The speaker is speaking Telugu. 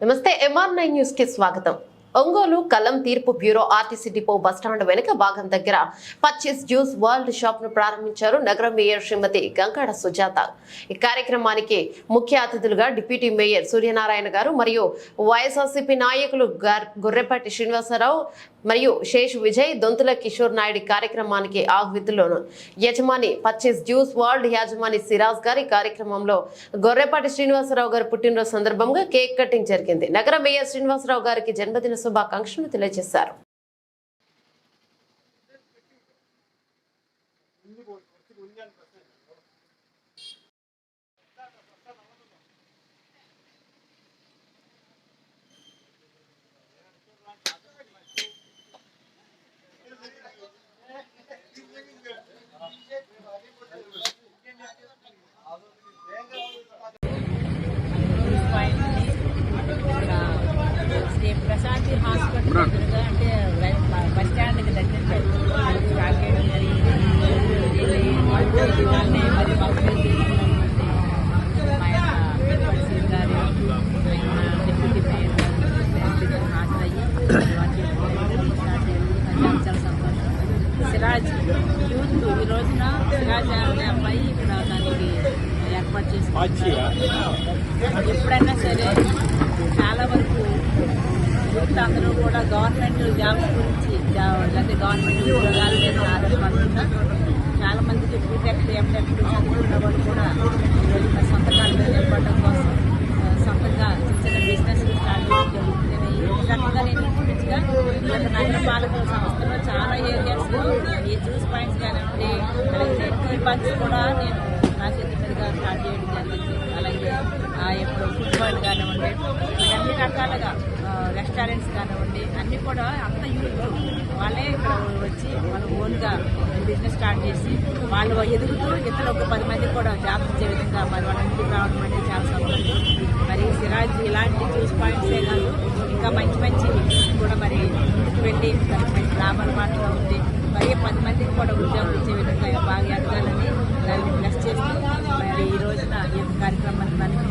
నమస్తే ఎంఆర్ నైన్ న్యూస్కి స్వాగతం. ఒంగోలు కలం తీర్పు బ్యూరో ఆర్టీసీ డిపో బస్టాండ్ వెనుక భాగం దగ్గర పచ్చిస్ జ్యూస్ వరల్డ్ షాప్ను ప్రారంభించారు నగర మేయర్ శ్రీమతి గంగాడ సుజాత. ఈ కార్యక్రమానికి ముఖ్య అతిథులుగా డిప్యూటీ మేయర్ సూర్యనారాయణ గారు మరియు వైఎస్ఆర్సీపీ నాయకులు గొర్రెపాటి శ్రీనివాసరావు మరియు శేష్ విజయ్ దొంతుల కిషోర్ నాయుడు కార్యక్రమానికి ఆహ్వితులను యజమాని పచ్చిస్ జ్యూస్ వరల్డ్ యాజమాని సిరాజ్ గారి కార్యక్రమంలో గొర్రెపాటి శ్రీనివాసరావు గారి పుట్టినరోజు సందర్భంగా కేక్ కటింగ్ జరిగింది. నగర మేయర్ శ్రీనివాసరావు గారికి జన్మదిన శుభాకాంక్షలు తెలియజేశారు. న్యూస్ దాన్ని మరి పంపిణీ చేసినటువంటి మా యొక్క ప్రిన్సిపల్ గారు ఆయన డిప్యూటీ మేయర్ గారు హాజరయ్యి చాలా సంతోషం సిరాజ్ యూత్ ఈ రోజున సిరాజ్ అనే అమ్మాయి ఇక్కడ దానికి ఏర్పాటు చేసుకుంటున్నారు ఎప్పుడైనా సరే చాలా వరకు యువత అందరూ కూడా గవర్నమెంట్ జాబ్స్ గురించి జా- లేకపోతే గవర్నమెంట్ ఉద్యోగాల మీద ఆధారపడుతున్నా చాలా మందికి బీటెక్ ఎంటెక్ చదువుకున్న వాళ్ళు కూడా ఈరోజు మన సొంత నిలబడడం కోసం సొంతంగా చిన్న చిన్న బిజినెస్ స్టార్ట్ చేయడం జరుగుతుంది ఈ రకంగా నేను ఇంచుమించుగా గత నగరపాలక సంస్థలో చాలా ఏరియాస్లో ఈ జ్యూస్ పాయింట్స్ కానివ్వండి అలాగే టీ బంక్స్ కూడా నేను నా చేతి మీదుగా స్టార్ట్ చేయడం జరిగింది. అలాగే ఆ, ఫుడ్ పాయింట్ కానివ్వండి అన్ని రకాలుగా రెస్టారెంట్స్ కానివ్వండి అన్నీ కూడా అంత యూత్ వాళ్ళే ఇక్కడ వచ్చి వాళ్ళు ఓన్గా బిజినెస్ స్టార్ట్ చేసి వాళ్ళు ఎదుగుతూ ఇతర ఒక పది మంది కూడా జాబ్ ఇచ్చే విధంగా మరి వాళ్ళందరికీ రావడం అంటే చాలా సంతోషం. మరి సిరాజ్ ఇలాంటి చూస్ పాయింట్సే కాదు. ఇంకా మంచి మంచి కూడా మరి వెళ్ళి మంచి లాభాల మాటగా ఉంది. మరి పది మందికి కూడా ఉద్యోగం ఇచ్చే విధంగా బాగా ఎదగాలని దాన్ని ప్లస్ చేస్తూ మరి ఈ రోజున ఈ కార్యక్రమాన్ని మనకి